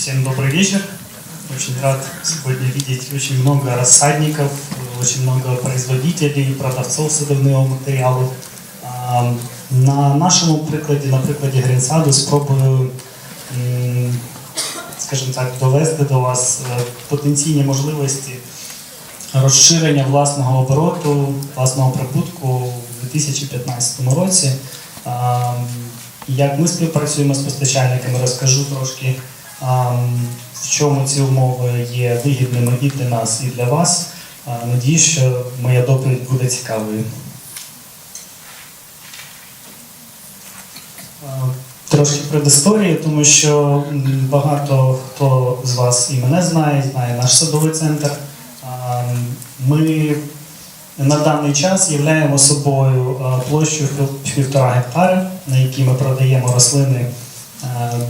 Всем добрый вечер. Очень рад сегодня видеть очень много рассадников, очень много производителей, продавцов садового матеріалу. На нашому прикладі, на прикладі Грінсаду, спробую, скажімо так, довести до вас е, потенційні можливості розширення власного обороту, власного прибутку у 2015 році. Як ми співпрацюємо з постачальниками, розкажу трошки, в чому ці умови є вигідними і для нас, і для вас. Надіюсь, що моя доповідь буде цікавою. Трошки предісторії, тому що багато хто з вас і мене знає, знає наш садовий центр. Ми на даний час являємо собою площу півтора гектари, на якій ми продаємо рослини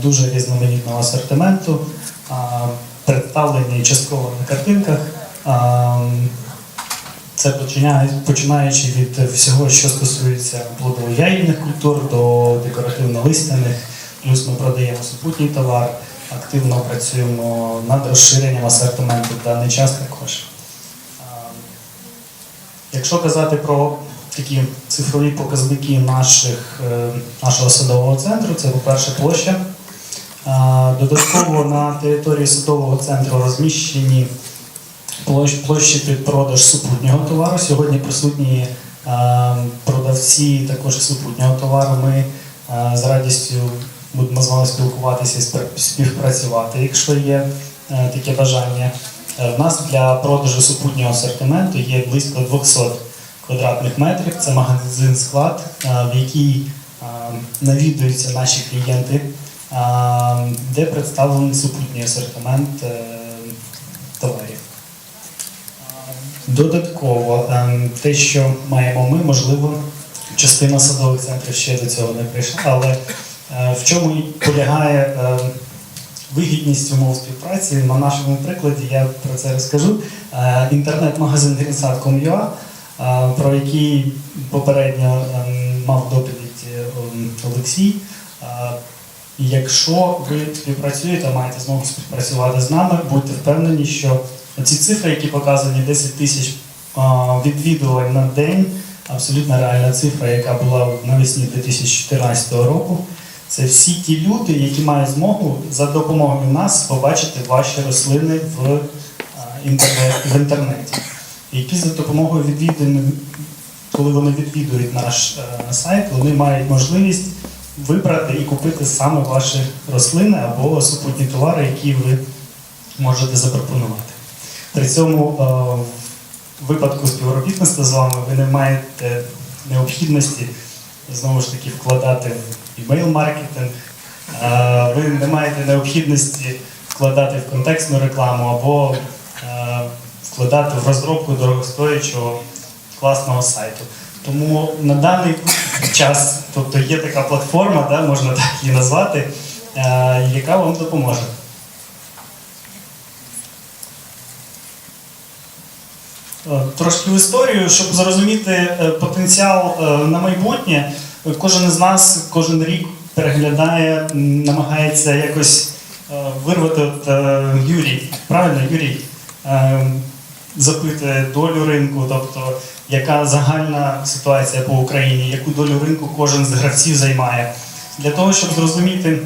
дуже різноманітного асортименту, представлені частково на картинках. Це починаючи від всього, що стосується плодово-ягідних культур до декоративно-листяних, плюс ми продаємо супутній товар, активно працюємо над розширенням асортименту в даний час також. Якщо казати про такі цифрові показники наших, е, нашого садового центру, це, по-перше, площа. Додатково на території садового центру розміщені площі під продаж супутнього товару. Сьогодні присутні продавці також супутнього товару. Ми з радістю будемо з вами спілкуватися і співпрацювати, якщо є е, таке бажання. Е, В нас для продажу супутнього асортименту є близько 200 квадратних метрів. Це магазин склад, е, в який е, навідуються наші клієнти, е, де представлений супутній асортимент товарів. Додатково, те, що маємо ми, можливо, частина садових центрів ще до цього не прийшла, але в чому полягає вигідність умов співпраці. На нашому прикладі я про це розкажу. Інтернет-магазин Greenсад.com.ua, е, про який попередньо ем, мав доповідь ем, Олексій. Якщо ви співпрацюєте, маєте змогу співпрацювати з нами, будьте впевнені, що ці цифри, які показані 10 тисяч відвідувань на день, абсолютно реальна цифра, яка була навесні 2014 року. Це всі ті люди, які мають змогу за допомогою нас побачити ваші рослини в інтернеті, які за допомогою відвідин, коли вони відвідують наш е, сайт, вони мають можливість вибрати і купити саме ваші рослини або супутні товари, які ви можете запропонувати. При цьому е, в випадку співробітництва з вами ви не маєте необхідності знову ж таки вкладати в імейл-маркетинг, е, ви не маєте необхідності вкладати в контекстну рекламу або вкладати в розробку дорогостоячого класного сайту. Тому на даний час, тобто є така платформа, да, можна так її назвати, е, яка вам допоможе. Е, Трошки в історію, щоб зрозуміти е, потенціал на майбутнє, кожен із нас кожен рік переглядає, намагається якось вирвати от, Юрій. Правильно, Юрій запитує долю ринку, тобто яка загальна ситуація по Україні, яку долю ринку кожен з гравців займає. Для того, щоб зрозуміти,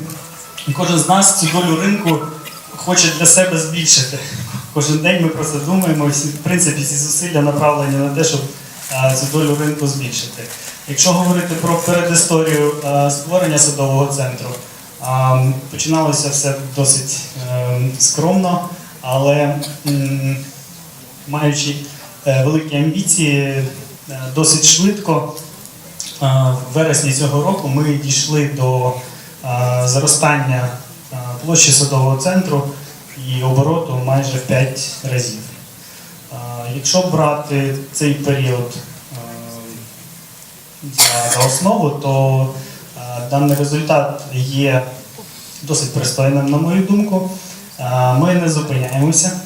кожен з нас цю долю ринку хоче для себе збільшити. Кожен день ми про це думаємо, всі, в принципі, ці зусилля направлені на те, щоб цю долю ринку збільшити. Якщо говорити про передісторію створення садового центру, починалося все досить е, скромно, але маючи е, великі амбіції, е, досить швидко. е, В вересні цього року ми дійшли до зростання площі садового центру і обороту майже в 5 разів. Якщо брати цей період за, основу, то даний результат є досить пристойним, на мою думку. Ми не зупиняємося.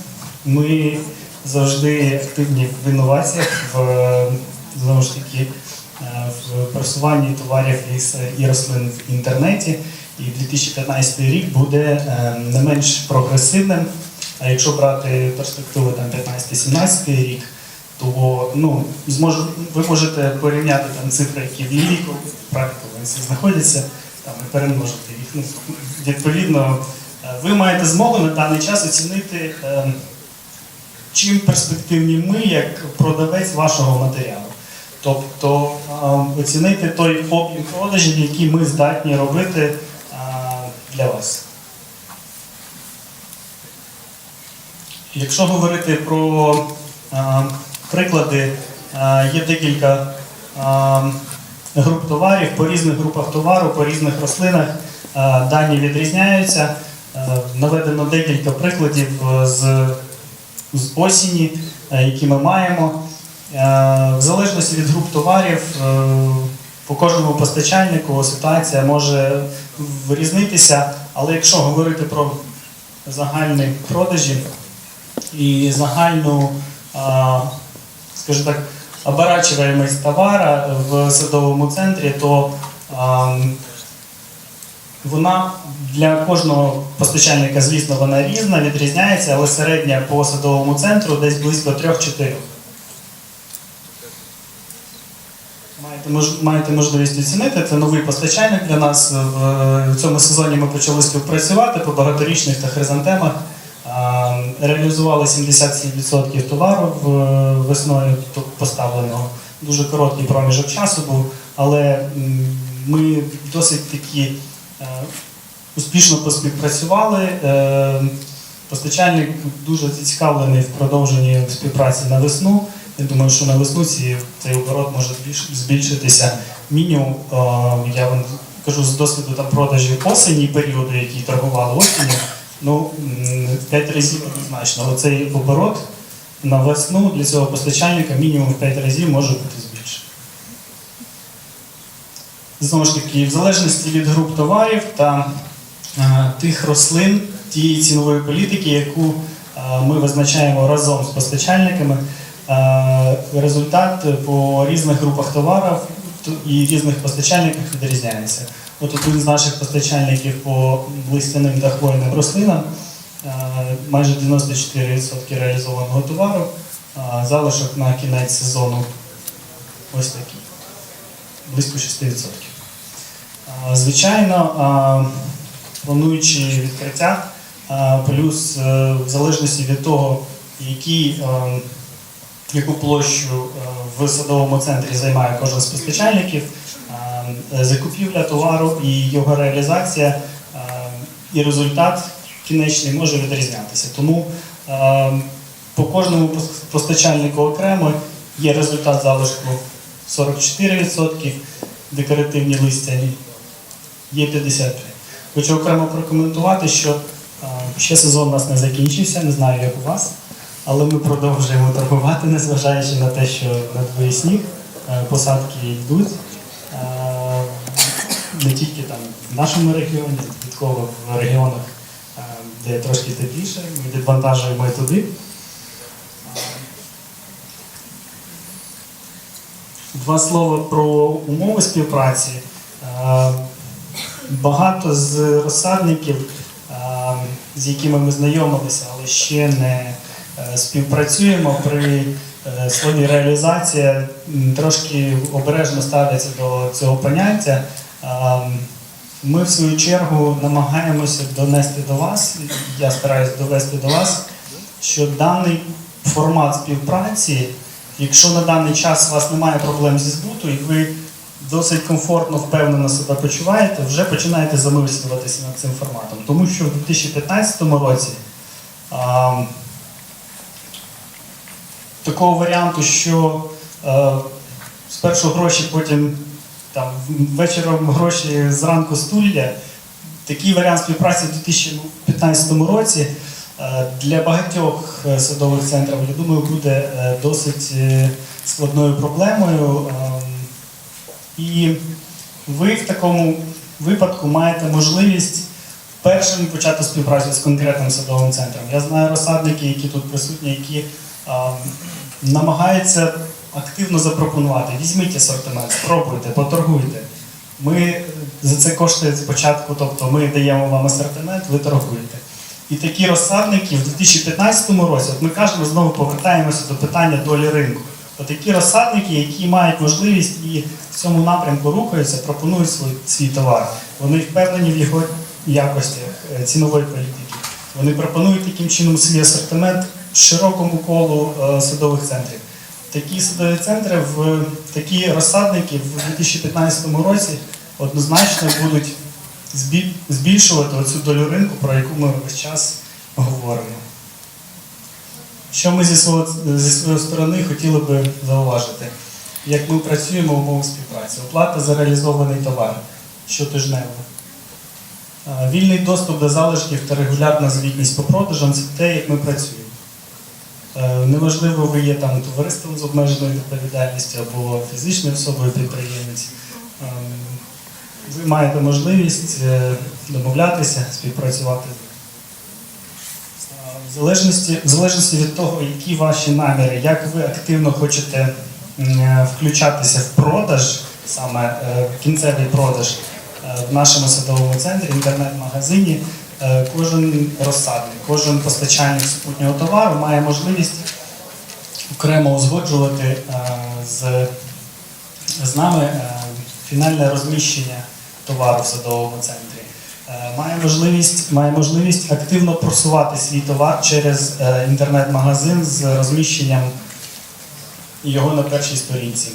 Ми завжди активні в інноваціях, в знову ж таки е, в просуванні товарів і, рослин в інтернеті. і 2015 рік буде е, не менш прогресивним. А якщо брати перспективу там 15-17 рік, то ну, зможу, ви можете порівняти там цифри, які в лівій правій колонці знаходяться, там, і перемножити їх. Ну, відповідно, е, ви маєте змогу на даний час оцінити, чим перспективні ми як продавець вашого матеріалу. Тобто е, оцінити той об'єм продажів, який ми здатні робити е, для вас. Якщо говорити про е, приклади, е, є декілька е, груп товарів по різних групах товару, по різних рослинах е, дані відрізняються. Наведено декілька прикладів з, з осені, е, які ми маємо. Е, в залежності від груп товарів, е, по кожному постачальнику ситуація може різнитися, але якщо говорити про загальні продажі і загальну, скажімо так, оборачуваємость товара в садовому центрі, то а, вона для кожного постачальника, звісно, вона різна, відрізняється, але середня по садовому центру десь близько 3-4. Маєте, можливість оцінити. Це новий постачальник для нас. В, цьому сезоні ми почали співпрацювати по багаторічних та хризантемах. Реалізували 77% товару весною поставленого. Дуже короткий проміжок часу був, але ми досить такі успішно поспівпрацювали. Е, Постачальник дуже зацікавлений в продовженні співпраці на весну. Я думаю, що на весну цей оборот може збільшитися мінімум. е, Я вам кажу з досвіду там продажів осені періоду, які торгували осінню, ну м, 5 разів однозначно. Але цей оборот на весну для цього постачальника мінімум в 5 разів може бути збільшений. Знову ж таки, в залежності від груп товарів та е, тих рослин, тієї цінової політики, яку е, ми визначаємо разом з постачальниками, е, результат по різних групах товарів і різних постачальниках відрізняється. От один з наших постачальників по листяним та хвойним рослинам майже 94% реалізованого товару, залишок на кінець сезону ось такий, близько 6%. Звичайно, плануючи відкриття, плюс е, в залежності від того, які, е, яку площу е, в садовому центрі займає кожен з постачальників, закупівля товару і його реалізація і результат кінечний може відрізнятися. Тому по кожному постачальнику окремо є результат залишку 44%, декоративні листяні є 55. Хочу окремо прокоментувати, що ще сезон у нас не закінчився, не знаю, як у вас, але ми продовжуємо торгувати, незважаючи на те, що на дворі сніг, посадки йдуть. Не тільки там в нашому регіоні, додатково в регіонах, де трошки тепліше, ми відвантажуємо і туди. Два слова про умови співпраці. Е, Багато з розсадників, е, з якими ми знайомилися, але ще не е, співпрацюємо при слові реалізація, трошки обережно ставляться до цього поняття. Ми, в свою чергу, намагаємося донести до вас, я стараюся довести до вас, що даний формат співпраці, якщо на даний час у вас немає проблем зі збуту, і ви досить комфортно, впевнено себе почуваєте, вже починаєте замислюватися над цим форматом. Тому що в 2015 році а, такого варіанту, що е, спершу гроші, потім там, вечором гроші зранку стулья, такий варіант співпраці в 2015 році для багатьох е, садових центрів, я думаю, буде е, досить е, складною проблемою. Ем, І ви в такому випадку маєте можливість першим почати співпрацю з конкретним садовим центром. Я знаю розсадники, які тут присутні, які ем, намагаються активно запропонувати. Візьміть асортимент, спробуйте, поторгуйте. Ми за це коштує спочатку, тобто ми даємо вам асортимент, ви торгуєте. І такі розсадники в 2015 році, от ми кажемо, знову повертаємося до питання долі ринку. От такі розсадники, які мають можливість і в цьому напрямку рухаються, пропонують свій, свій товар. Вони впевнені в його якостях е, цінової політики. Вони пропонують таким чином свій асортимент широкому колу е, садових центрів. Такі садові центри в такі розсадники в 2015 році однозначно будуть збільшувати оцю долю ринку, про яку ми весь час говоримо. Що ми зі своєї сторони хотіли би зауважити, як ми працюємо в умовах співпраці. Оплата за реалізований товар щотижнево. Вільний доступ до залишків та регулярна звітність по продажам це те, як ми працюємо. Е, Неважливо, ви є там товариством з обмеженою відповідальністю або фізичною особою підприємець. Ви маєте можливість е, домовлятися, співпрацювати. Е, В залежності, в залежності від того, які ваші наміри, як ви активно хочете е, включатися в продаж, саме е, в кінцевий продаж е, в нашому садовому центрі, інтернет-магазині, е, кожен розсадник, кожен постачальник супутнього товару має можливість окремо узгоджувати е, з, з нами е, фінальне розміщення товару в садовому центрі. Е, Має можливість, має можливість активно просувати свій товар через е, інтернет-магазин з розміщенням його на першій сторінці.